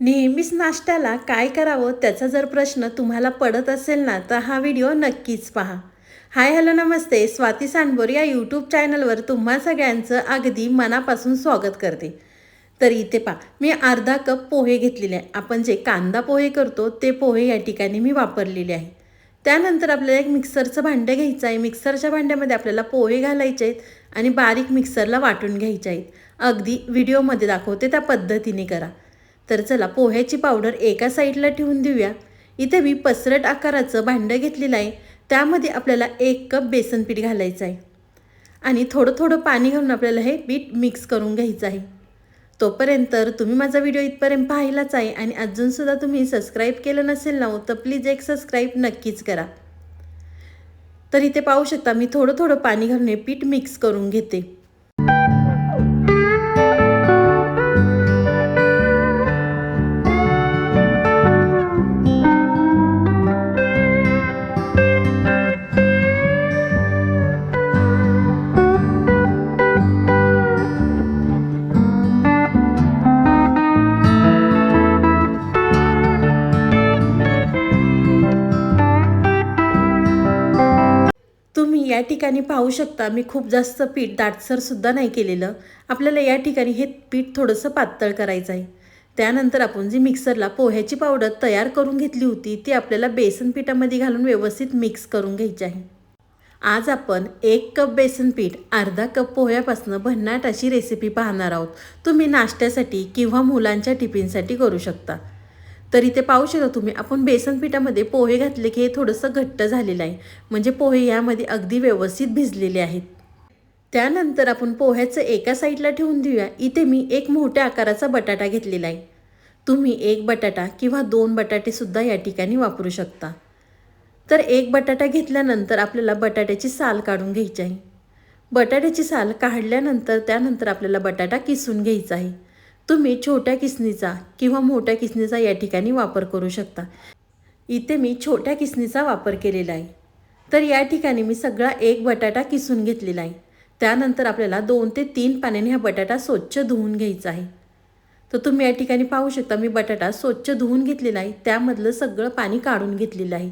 नेहमीच नाश्त्याला काय करावं त्याचा जर प्रश्न तुम्हाला पडत असेल ना तर हा व्हिडिओ नक्कीच पहा. हाय हॅलो नमस्ते. स्वाती सांडबोर या यूट्यूब चॅनलवर तुम्हा सगळ्यांचं अगदी मनापासून स्वागत करते. तर इथे पहा मी अर्धा कप पोहे घेतलेले आहे. आपण जे कांदा पोहे करतो ते पोहे या ठिकाणी मी वापरलेले आहे. त्यानंतर आपल्याला एक मिक्सरचं भांडं घ्यायचं आहे. मिक्सरच्या भांड्यामध्ये आपल्याला पोहे घालायचे आहेत आणि बारीक मिक्सरला वाटून घ्यायचे आहेत. अगदी व्हिडिओमध्ये दाखवते त्या पद्धतीने करा. तर चला पोह्याची पावडर एका साईडला ठेवून देऊया. इथे मी पसरट आकाराचं भांडं घेतलेलं आहे. त्यामध्ये आपल्याला एक कप बेसन पीठ घालायचं आहे. आणि थोडं थोडं पाणी घालून आपल्याला हे पीठ मिक्स करून घ्यायचं आहे. तोपर्यंत तुम्ही माझा व्हिडिओ इथपर्यंत पाहिलाच आहे आणि अजूनसुद्धा तुम्ही सबस्क्राईब केलं नसेल ना हो, तर प्लीज एक सबस्क्राईब नक्कीच करा. तर इथे पाहू शकता मी थोडं थोडं पाणी घालून हे पीठ मिक्स करून घेते. या ठिकाणी पाहू शकता मी खूप जास्त पीठ दाटसरसुद्धा नाही केलेलं. आपल्याला या ठिकाणी हे पीठ थोडंसं पातळ करायचं आहे. त्यानंतर आपण जी मिक्सरला पोह्याची पावडर तयार करून घेतली होती ती आपल्याला बेसन पिठामध्ये घालून व्यवस्थित मिक्स करून घ्यायची आहे. आज आपण एक कप बेसन पीठ अर्धा कप पोह्यापासून भन्नाट अशी रेसिपी पाहणार आहोत. तुम्ही नाश्त्यासाठी किंवा मुलांच्या टिफिनसाठी करू शकता. तर इथे पाहू शकता तुम्ही. आपण बेसन पिठामध्ये पोहे घातले की हे थोडंसं घट्ट झालेलं आहे. म्हणजे पोहे यामध्ये अगदी व्यवस्थित भिजलेले आहेत. त्यानंतर आपण पोह्याचं एका साईडला ठेवून देऊया. इथे मी एक मोठ्या आकाराचा बटाटा घेतलेला आहे. तुम्ही एक बटाटा किंवा दोन बटाटेसुद्धा या ठिकाणी वापरू शकता. तर एक बटाटा घेतल्यानंतर आपल्याला बटाट्याची साल काढून घ्यायची आहे. बटाट्याची साल काढल्यानंतर त्यानंतर आपल्याला बटाटा किसून घ्यायचा आहे. तुम्ही छोट्या किसणीचा किंवा मोठ्या किसणीचा या ठिकाणी वापर करू शकता. इथे मी छोट्या किसणीचा वापर केलेला आहे. तर या ठिकाणी मी सगळा एक बटाटा किसून घेतलेला आहे. त्यानंतर आपल्याला दोन ते तीन पाण्याने हा बटाटा स्वच्छ धुवून घ्यायचा आहे. तर तुम्ही या ठिकाणी पाहू शकता मी बटाटा स्वच्छ धुवून घेतलेला आहे. त्यामधलं सगळं पाणी काढून घेतलेलं आहे.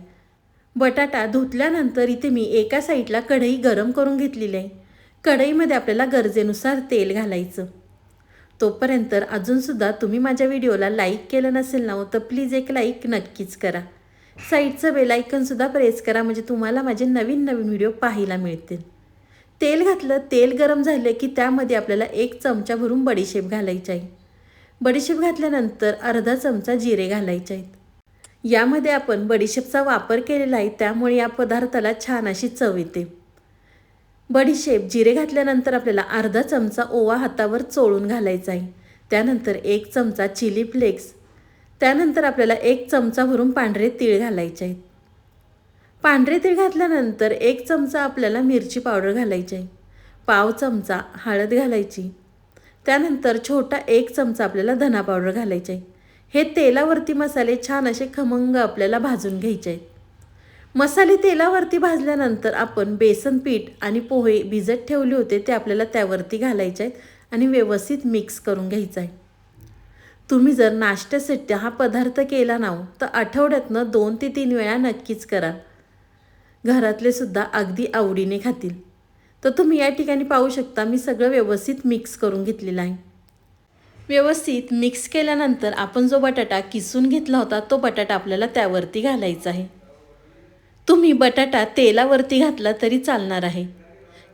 बटाटा धुतल्यानंतर इथे मी एका साईडला कढई गरम करून घेतलेली आहे. कढईमध्ये आपल्याला गरजेनुसार तेल घालायचं. तोपर्यंत अजूनसुद्धा तुम्ही माझ्या व्हिडिओला लाईक केलं नसेल ना हो, तर प्लीज एक लाईक नक्कीच करा. साईडचं बेलायकनसुद्धा प्रेस करा म्हणजे तुम्हाला माझे नवीन नवीन व्हिडिओ पाहायला मिळतील. तेल घातलं तेल गरम झालं की त्यामध्ये आपल्याला एक चमचा भरून बडीशेप घालायची आहे. बडीशेप घातल्यानंतर अर्धा चमचा जिरे घालायचे आहेत. यामध्ये आपण बडीशेपचा वापर केलेला आहे त्यामुळे या पदार्थाला छान अशी चव येते. बडीशेप जिरे घातल्यानंतर आपल्याला अर्धा चमचा ओवा हातावर चोळून घालायचा आहे. त्यानंतर एक चमचा चिली फ्लेक्स. त्यानंतर आपल्याला एक चमचा भरून पांढरे तीळ घालायचे आहेत पांढरे तीळ घातल्यानंतर एक चमचा आपल्याला मिरची पावडर घालायची आहे. पाव चमचा हळद घालायची. त्यानंतर छोटा एक चमचा आपल्याला धना पावडर घालायची आहे. हे तेलावरती मसाले छान असे खमंग आपल्याला भाजून घ्यायचे आहेत. मसाले तेलावरती भाजल्यानंतर आपण बेसन पीठ आणि पोहे भिजत ठेवले होते ते आपल्याला त्यावरती घालायचे आहेत आणि व्यवस्थित मिक्स करून घ्यायचं आहे. तुम्ही जर नाश्त्यासाठी हा पदार्थ केला ना तर आठवड्यातनं दोन ते तीन वेळा नक्कीच करा घरातले सुद्धा अगदी आवडीने खातील. तर तुम्ही या ठिकाणी पाहू शकता मी सगळं व्यवस्थित मिक्स करून घेतलेलं आहे. व्यवस्थित मिक्स केल्यानंतर आपण जो बटाटा किसून घेतला होता तो बटाटा आपल्याला त्यावरती घालायचा आहे. तुम्ही बटाटा तेलावरती घातला तरी चालणार आहे.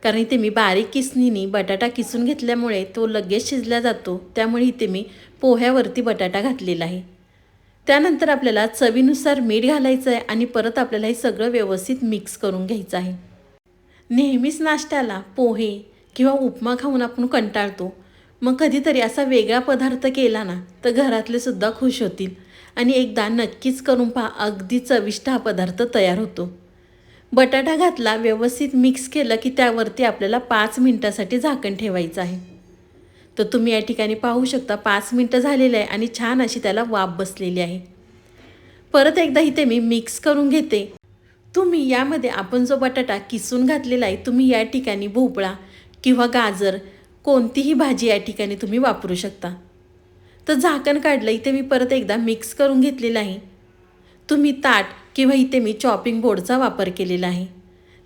कारण इथे मी बारीक किसणीने बटाटा किसून घेतल्यामुळे तो लगेच शिजला जातो. त्यामुळे इथे मी पोह्यावरती बटाटा घातलेला आहे. त्यानंतर आपल्याला चवीनुसार मीठ घालायचं आहे आणि परत आपल्याला हे सगळं व्यवस्थित मिक्स करून घ्यायचं आहे. नेहमीच नाश्त्याला पोहे किंवा उपमा खाऊन आपण कंटाळतो. मग कधीतरी असा वेगळा पदार्थ केला ना तर घरातले सुद्धा खुश होतील. आणि एकदा नक्कीच करून पहा अगदी चविष्ट हा पदार्थ तयार होतो. बटाटा घातला व्यवस्थित मिक्स केलं की त्यावरती आपल्याला पाच मिनटासाठी झाकण ठेवायचं आहे. तर तुम्ही या ठिकाणी पाहू शकता पाच मिनटं झालेलं आहे आणि छान अशी त्याला वाफ बसलेली आहे. परत एकदा इथे मी मिक्स करून घेते. तुम्ही यामध्ये आपण जो बटाटा किसून घातलेला आहे तुम्ही या ठिकाणी भोपळा किंवा गाजर कोणतीही भाजी या ठिकाणी तुम्ही वापरू शकता. तर झाकण काढलं इथे मी परत एकदा मिक्स करून घेतलेलं आहे. तुम्ही ताट किंवा इथे मी चॉपिंग बोर्डचा वापर केलेला आहे.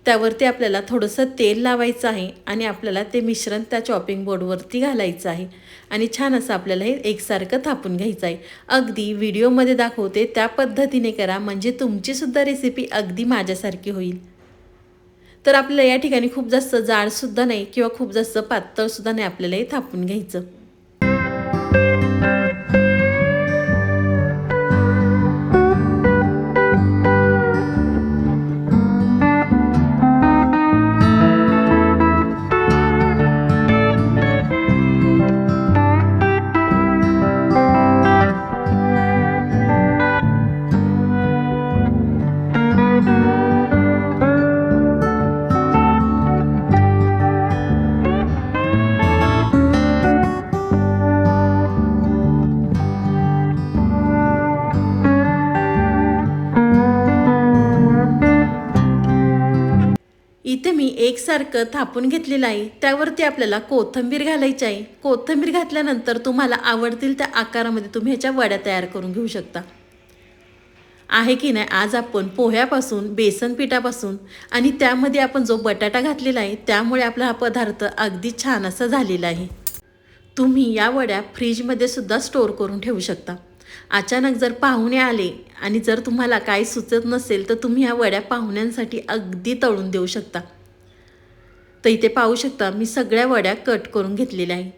त्यावरती आपल्याला थोडंसं तेल लावायचं आहे आणि आपल्याला ते मिश्रण त्या चॉपिंग बोर्डवरती घालायचं आहे. आणि छान असं आपल्याला हे एकसारखं थापून घ्यायचं आहे. अगदी व्हिडिओमध्ये दाखवते त्या पद्धतीने करा म्हणजे तुमचीसुद्धा रेसिपी अगदी माझ्यासारखी होईल. तर आपल्याला या ठिकाणी खूप जास्त जाडसुद्धा नाही किंवा खूप जास्त पातळसुद्धा नाही आपल्याला हे थापून घ्यायचं. मी एकसारखं थापून घेतलेलं आहे. त्यावरती आपल्याला कोथिंबीर घालायची आहे. कोथिंबीर घातल्यानंतर तुम्हाला आवडतील त्या आकारामध्ये तुम्ही ह्याच्या वड्या तयार करून घेऊ शकता. आहे की नाही? आज आपण पोह्यापासून बेसन पिठापासून आणि त्यामध्ये आपण जो बटाटा घातलेला आहे त्यामुळे आपला हा पदार्थ अगदी छान असा झालेला आहे. तुम्ही या वड्या फ्रीजमध्ये सुद्धा स्टोअर करून ठेवू शकता. अचानक जर पाहुणे आले आणि जर तुम्हाला काही सुचत नसेल तर तुम्ही ह्या वड्या पाहुण्यांसाठी अगदी तळून देऊ शकता. तर इथे पाहू शकता मी सगळ्या वड्या कट करून घेतलेल्या आहे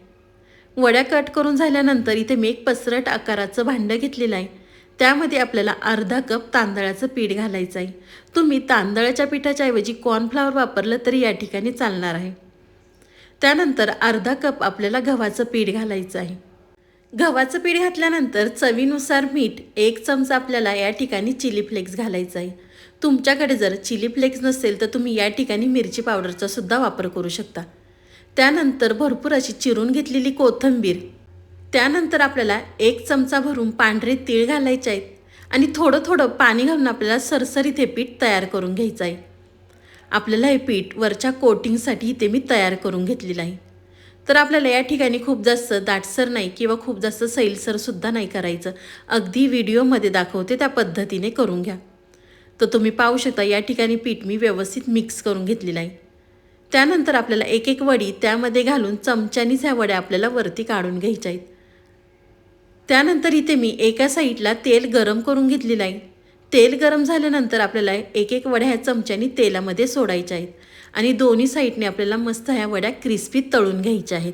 वड्या कट करून झाल्यानंतर इथे मी एक पसरट आकाराचं भांडं घेतलेलं आहे. त्यामध्ये आपल्याला अर्धा कप तांदळाचं पीठ घालायचं आहे. तुम्ही तांदळाच्या पिठाच्या ऐवजी कॉर्नफ्लावर वापरलं तरी या ठिकाणी चालणार आहे. त्यानंतर अर्धा कप आपल्याला गव्हाचं पीठ घालायचं आहे. गव्हाचं पीठ घातल्यानंतर चवीनुसार मीठ एक चमचा आपल्याला या ठिकाणी चिली फ्लेक्स घालायचं आहे. तुमच्याकडे जर चिली फ्लेक्स नसेल तर तुम्ही या ठिकाणी मिरची पावडरचा सुद्धा वापर करू शकता. त्यानंतर भरपूर अशी चिरून घेतलेली कोथिंबीर. त्यानंतर आपल्याला एक चमचा भरून पांढरे तीळ घालायचे आहेत आणि थोडं थोडं पाणी घालून आपल्याला सरसरीत हे पीठ तयार करून घ्यायचं आहे. आपल्याला हे पीठ वरच्या कोटिंगसाठी इथे मी तयार करून घेतलेलं आहे. तर आपल्याला या ठिकाणी खूप जास्त दाटसर नाही किंवा खूप जास्त सैलसरसुद्धा नाही करायचं. अगदी व्हिडिओमध्ये दाखवते त्या पद्धतीने करून घ्या. तर तुम्ही पाहू शकता या ठिकाणी पीठ मी व्यवस्थित मिक्स करून घेतलेलं आहे. त्यानंतर आपल्याला एक एक वडी त्यामध्ये घालून चमच्यानीच ह्या वड्या आपल्याला वरती काढून घ्यायच्या आहेत. त्यानंतर इथे मी एका साईडला तेल गरम करून घेतलेलं आहे. तेल गरम झाल्यानंतर आपल्याला एक एक वड्या ह्या चमच्यानी तेलामध्ये सोडायच्या आहेत आणि दोन्ही साईडने आपल्याला मस्त ह्या वड्या क्रिस्पी तळून घ्यायच्या आहेत.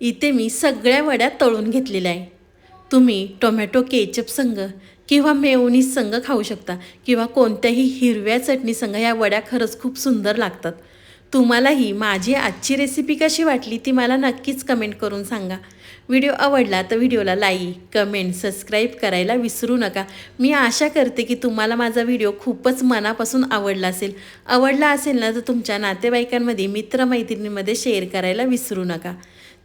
इथे मी सगळ्या वड्या तळून घेतलेल्या आहे. तुम्ही टोमॅटो केचप संघ किंवा मेयोनीज संग खाऊ शकता किंवा कोणत्याही हिरव्या चटणी संग या वड्या खरंच खूप सुंदर लागतात. तुम्हालाही माझी आजची रेसिपी कशी वाटली ती मला नक्कीच कमेंट करून सांगा. व्हिडिओ आवडला तर व्हिडिओला लाईक कमेंट सबस्क्राईब करायला विसरू नका. मी आशा करते की तुम्हाला माझा व्हिडिओ खूपच मनापासून आवडला असेल. आवडला असेल ना तर तुमच्या नातेवाईकांमध्ये मित्रमैत्रिणींमध्ये शेअर करायला विसरू नका.